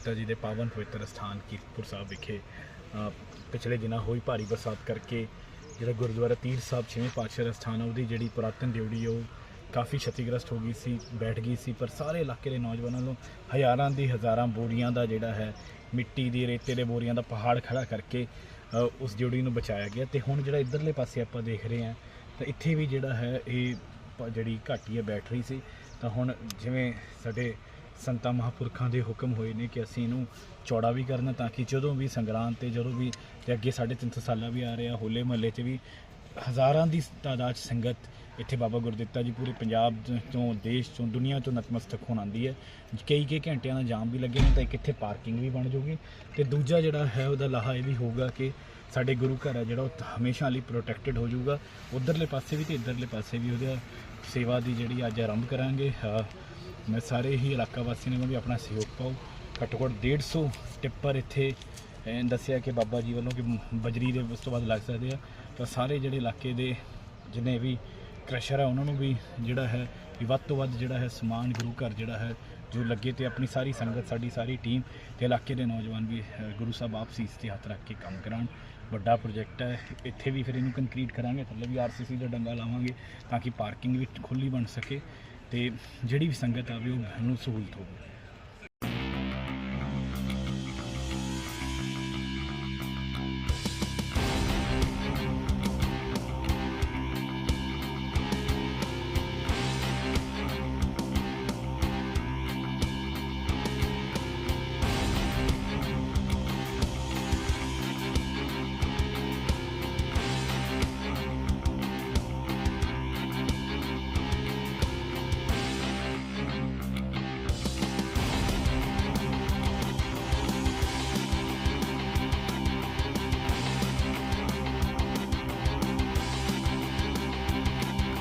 ਗੁਰਦਿੱਤਾ ਜੀ ਦੇ ਪਾਵਨ ਪਵਿੱਤਰ ਸਥਾਨ ਕੀਰਤਪੁਰ ਸਾਹਿਬ ਵਿਖੇ ਪਿਛਲੇ ਦਿਨਾਂ ਹੋਈ ਭਾਰੀ ਬਰਸਾਤ ਕਰਕੇ ਜਿਹੜਾ ਗੁਰਦੁਆਰਾ ਤੀਰ ਸਾਹਿਬ ਛੇਵੇਂ ਪਾਤਸ਼ਾਹ ਦਾ ਸਥਾਨ ਆ, ਉਹਦੀ ਜਿਹੜੀ ਪੁਰਾਤਨ ਡਿਊੜੀ ਉਹ ਕਾਫੀ ਛਤੀਗ੍ਰਸਤ ਹੋ ਗਈ ਸੀ, ਬੈਠ ਗਈ ਸੀ, ਪਰ ਸਾਰੇ ਇਲਾਕੇ ਦੇ ਨੌਜਵਾਨਾਂ ਨੂੰ ਹਜ਼ਾਰਾਂ ਦੀ ਹਜ਼ਾਰਾਂ ਬੋਰੀਆਂ ਦਾ ਜਿਹੜਾ ਹੈ, ਮਿੱਟੀ ਦੀ, ਰੇਤੇ ਦੇ ਬੋਰੀਆਂ ਦਾ ਪਹਾੜ ਖੜਾ ਕਰਕੇ ਉਸ ਡਿਊੜੀ ਨੂੰ ਬਚਾਇਆ ਗਿਆ। ਤੇ ਹੁਣ ਜਿਹੜਾ ਇਧਰਲੇ ਪਾਸੇ ਆਪਾਂ ਦੇਖ ਰਹੇ ਹਾਂ, ਤਾਂ ਇੱਥੇ ਵੀ ਜਿਹੜਾ ਹੈ, ਇਹ ਜਿਹੜੀ ਘਾਟੀ ਹੈ ਬੈਠ ਰਹੀ ਸੀ। ਤਾਂ ਹੁਣ ਜਿਵੇਂ ਸਾਡੇ ਸੰਤਾਂ ਮਹਾਪੁਰਖਾਂ ਦੇ ਹੁਕਮ ਹੋਏ ਨੇ ਕਿ ਅਸੀਂ ਇਹਨੂੰ ਚੌੜਾ ਵੀ ਕਰਨਾ ਤਾਂ ਕਿ ਜਦੋਂ ਵੀ ਸੰਗਰਾਂਦ ਤੇ ਜਦੋਂ ਵੀ ਤੇ ਅੱਗੇ ਸਾਡੇ 300 ਸਾਲਾ ਵੀ ਆ ਰਿਹਾ, ਹੋਲੇ ਮਹੱਲੇ 'ਚ ਵੀ ਹਜ਼ਾਰਾਂ ਦੀ ਤਾਦਾਦ ਸੰਗਤ ਇੱਥੇ ਬਾਬਾ ਗੁਰਦਿੱਤਾ ਜੀ ਪੂਰੇ ਪੰਜਾਬ ਤੋਂ, ਦੇਸ਼ ਤੋਂ, ਦੁਨੀਆ ਤੋਂ ਨਤਮਸਤਕ ਹੋਣ ਆਉਂਦੀ ਹੈ। ਕਈ ਕਈ ਘੰਟਿਆਂ ਦਾ ਜਾਮ ਵੀ ਲੱਗੇ ਨੇ ਤਾਂ ਇੱਕ ਇੱਥੇ ਪਾਰਕਿੰਗ ਵੀ ਬਣ ਜੂਗੀ ਤੇ ਦੂਜਾ ਜਿਹੜਾ ਹੈ ਉਹਦਾ ਲਾਹਾ ਇਹ ਵੀ ਹੋਊਗਾ ਕਿ ਸਾਡੇ ਗੁਰੂ ਘਰ ਹੈ ਜਿਹੜਾ ਉਹ ਹਮੇਸ਼ਾ ਲਈ ਪ੍ਰੋਟੈਕਟਡ ਹੋ ਜਾਊਗਾ। ਉਧਰਲੇ ਪਾਸੇ ਵੀ ਤੇ ਇਧਰਲੇ ਪਾਸੇ ਵੀ ਉਹਦਾ ਸੇਵਾ ਦੀ ਜਿਹੜੀ ਅੱਜ ਆਰੰਭ ਕਰਾਂਗੇ। ਮੈਂ ਸਾਰੇ ਹੀ ਇਲਾਕਾ ਵਾਸੀਆਂ ਨੂੰ ਵੀ ਆਪਣਾ ਸਹਿਯੋਗ ਪਾਓ ਘੱਟੋ ਘੱਟ 150 ਟਿੱਪਰ ਇੱਥੇ ਦੱਸਿਆ ਕਿ ਬਾਬਾ ਜੀ ਵੱਲੋਂ ਕਿ ਬਜਰੀ ਦੇ ਉਸ ਤੋਂ ਬਾਅਦ ਲੱਗ ਸਕਦੇ ਆ। ਤਾਂ ਸਾਰੇ ਜਿਹੜੇ ਇਲਾਕੇ ਦੇ ਜਿੰਨੇ ਵੀ ਕ੍ਰਸ਼ਰ ਆ, ਉਹਨਾਂ ਨੂੰ ਵੀ ਜਿਹੜਾ ਹੈ, ਵੀ ਵੱਧ ਤੋਂ ਵੱਧ ਜਿਹੜਾ ਹੈ ਸਮਾਨ, ਗੁਰੂ ਘਰ ਜਿਹੜਾ ਹੈ, ਜੋ ਲੱਗੇ ਤੇ ਆਪਣੀ ਸਾਰੀ ਸੰਗਤ, ਸਾਡੀ ਸਾਰੀ ਟੀਮ ਤੇ ਇਲਾਕੇ ਦੇ ਨੌਜਵਾਨ ਵੀ ਗੁਰੂ ਸਾਹਿਬ ਆਪ ਸੀਸ ਤੇ ਹੱਥ ਰੱਖ ਕੇ ਕੰਮ ਕਰਾਉਣ। ਵੱਡਾ ਪ੍ਰੋਜੈਕਟ ਹੈ। ਇੱਥੇ ਵੀ ਫਿਰ ਇਹਨੂੰ ਕੰਕਰੀਟ ਕਰਾਂਗੇ, ਥੱਲੇ ਵੀ ਆਰਸੀਸੀ ਦਾ ਡੰਗਾ ਲਾਵਾਂਗੇ ਤਾਂ ਕਿ ਪਾਰਕਿੰਗ ਵੀ ਖੁੱਲੀ ਬਣ ਸਕੇ। ਤੇ ਜਿਹੜੀ ਵੀ ਸੰਗਤ ਆਵੇ ਉਹ ਨੂੰ ਸਹੂਲਤ ਹੋਵੇ।